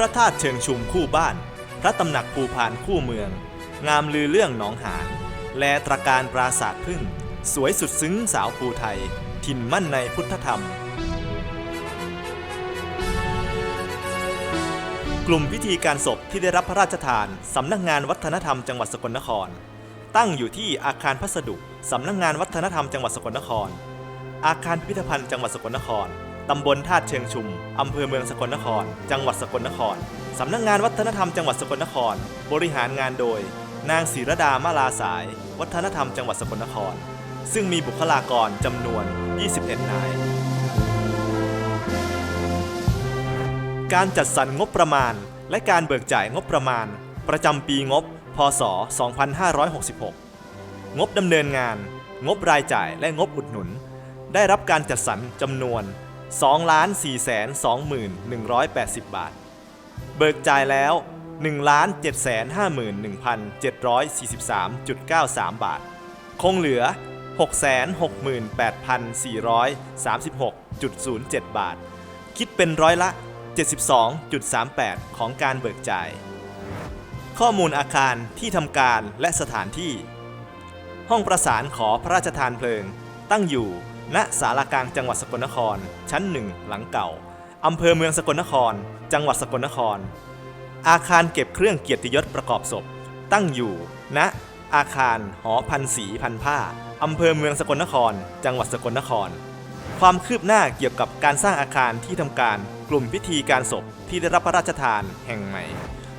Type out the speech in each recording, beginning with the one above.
ระธาตุเชิงชุมคู่บ้าน พระตำหนักภูพานคู่เมือง งามลือเรื่องหนองหานแลตระการปราสาทพึ่ง สวยสุดซึ้งสาวภูไทย ถิ่นมั่นในพุทธธรรม กลุ่มพิธีการศพที่ได้รับพระราชทาน สำนักงานวัฒนธรรมจังหวัดสกลนคร ตั้งอยู่ที่อาคารพัสดุ สำนักงานวัฒนธรรมจังหวัดสกลนคร อาคารพิพิธภัณฑ์จังหวัดสกลนคร ตำบลธาตุเชิงชุม อำเภอเมืองสกลนคร จังหวัดสกลนคร สำนักงานวัฒนธรรมจังหวัดสกลนคร บริหารงานโดย นางศิรดามาลาสาย วัฒนธรรมจังหวัดสกลนคร ซึ่งมีบุคลากรจำนวน 21 นาย การจัดสรรงบประมาณ และการเบิกจ่ายงบประมาณ ประจำปีงบ พศ 2566 งบดำเนินงาน งบรายจ่ายและงบอุดหนุน ได้รับการจัดสรรจำนวน 2,421,180 บาท เบิกจ่ายแล้ว1,751,743.93 บาท คงเหลือ 668,436.07 บาท คิดเป็นร้อยละ 72.38 ของการเบิกจ่าย ข้อมูลอาคารที่ทำการและสถานที่ ห้องประสานขอพระราชทานเพลิง ตั้งอยู่ ณศาลากลางจังหวัดสกลนคร ชั้นหนึ่งหลังเก่าอำเภอเมืองสกลนคร จังหวัดสกลนคร อาคารเก็บเครื่องเกียรติยศประกอบศพ ตั้งอยู่ณอาคารหอพันสีพันผ้าอำเภอเมืองสกลนคร จังหวัดสกลนคร ความคืบหน้าเกี่ยวกับการสร้างอาคารที่ทำการกลุ่มพิธีการศพที่ได้รับพระราชทานแห่งใหม่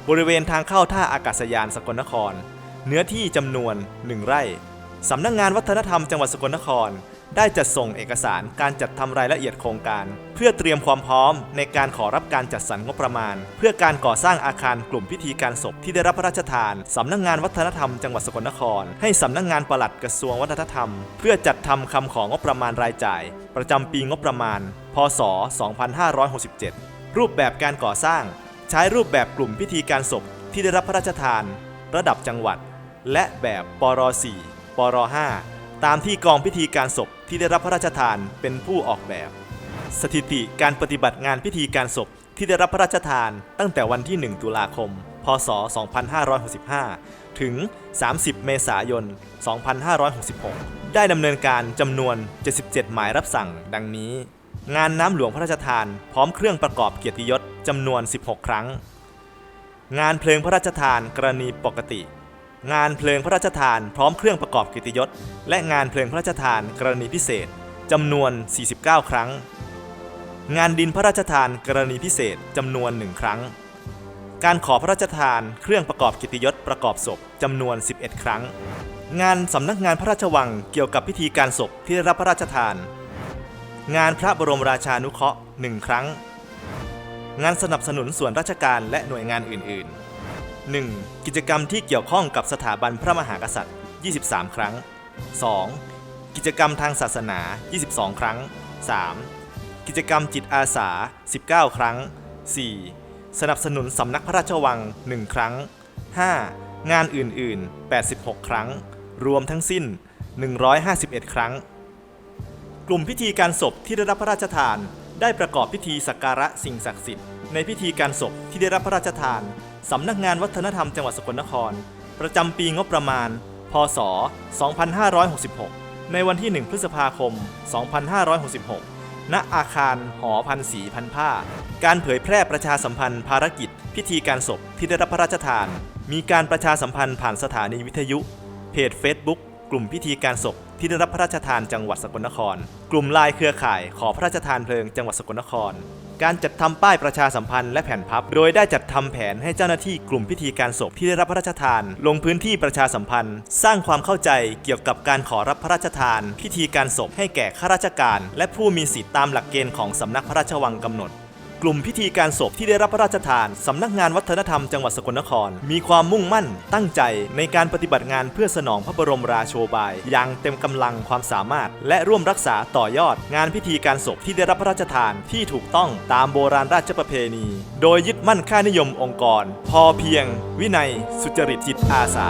บริเวณทางเข้าท่าอากาศยานสกลนคร เนื้อที่จำนวน1ไร่ สำนักงงานวัฒนธรรมจังหวัดสกลนคร ได้จัดส่งเอกสารการจัดทำรายละเอียดโครงการ เพื่อเตรียมความพร้อมในการขอรับการจัดสรรงบประมาณ เพื่อการก่อสร้างอาคารกลุ่มพิธีการศพที่ได้รับพระราชทานสำนักงงานวัฒนธรรมจังหวัดสกลนคร ให้สำนักงงานปลัดกระทรวงวัฒนธรรม เพื่อจัดทำคำของงบประมาณรายจ่าย ประจำปีงบประมาณ พศ 2567 รูปแบบการก่อสร้าง ใช้รูปแบบกลุ่มพิธีการศพที่ได้รับพระราชทาน ระดับจังหวัด และแบบปร 4 ปร5ตามที่กองพิธีการศพที่ได้รับพระราชทานเป็นผู้ออกแบบ สถิติการปฏิบัติงานพิธีการศพที่ได้รับพระราชทานตั้งแต่วันที่ 1 ตุลาคม พศ 2565 ถึง 30 เมษายน 2566 ได้ดำเนินการจำนวน 77 หมายรับสั่งดังนี้ งานน้ำหลวงพระราชทานพร้อมเครื่องประกอบเกียรติยศจำนวน 16 ครั้ง งานเพลงพระราชทานกรณีปกติ งานเพลิงพระราชทานพร้อมเครื่องประกอบกียรติยศ และงานเพลิงพระราชทานกรณีพิเศษจำนวน 49 ครั้ง งานดินพระราชทานกรณีพิเศษจำนวน 1 ครั้ง การขอพระราชทานเครื่องประกอบกิตยศประกอบศพจำนวน 11 ครั้ง งานสำนักงานพระราชวังเกี่ยวกับพิธีการศพที่ได้รับพระราชทาน งานพระบรมราชานุเคราะห์หนึ่งครั้ง งานสนับสนุนส่วนราชการและหน่วยงานอื่น ๆ 1. กิจกรรมที่เกี่ยวข้องกับสถาบันพระมหากษัตริย์ 23 ครั้ง 2. กิจกรรมทางศาสนา 22 ครั้ง 3. กิจกรรมจิตอาสา 19 ครั้ง 4. สนับสนุนสำนักพระราชวัง 1 ครั้ง 5. งานอื่นๆ 86 ครั้ง รวมทั้งสิ้น 151 ครั้ง กลุ่มพิธีการศพที่ได้รับพระราชทาน ได้ประกอบพิธีสักการะสิ่งศักดิ์สิทธิ์ในพิธีการศพที่ได้รับพระราชทาน สำนักงานวัฒนธรรมจังหวัดสกลนคร ประจำปีงบประมาณ พศ 2566 ในวันที่ 1 พฤษภาคม 2566 ณ อาคารหอพันสีพันผ้า การเผยแพร่ประชาสัมพันธ์ภารกิจ พิธีการศพที่ได้รับพระราชทาน มีการประชาสัมพันธ์ผ่านสถานีวิทยุ เพจ Facebook กลุ่มพิธีการศพ ที่ได้รับพระราชทานจังหวัดสกลนคร กลุ่มลน์เครือข่ายขอพระราชทานเพลิงจังหวัดสกลนคร การจัดทำป้ายประชาสัมพันธ์และแผ่นพับ โดยได้จัดทำแผนให้เจ้าหน้าที่กลุ่มพิธีการศพที่ได้รับพระราชทาน ลงพื้นที่ประชาสัมพันธ์ สร้างความเข้าใจเกี่ยวกับการขอรับพระราชทาน พิธีการศพให้แก่ข้าราชการ และผู้มีสิทธิตามหลักเกณฑ์ของสำนักพระราชวังกำหนด กลุ่มพิธีการศพที่ได้รับพระราชทาน สำนักงานวัฒนธรรมจังหวัดสกลนคร มีความมุ่งมั่น ตั้งใจในการปฏิบัติงานเพื่อสนองพระบรมราโชบาย อย่างเต็มกำลังความสามารถ และร่วมรักษาต่อยอด งานพิธีการศพที่ได้รับพระราชทานที่ถูกต้องตามโบราณราชประเพณี โดยยึดมั่นค่านิยมองค์กร พอเพียง วินัย สุจริตจิตอาสา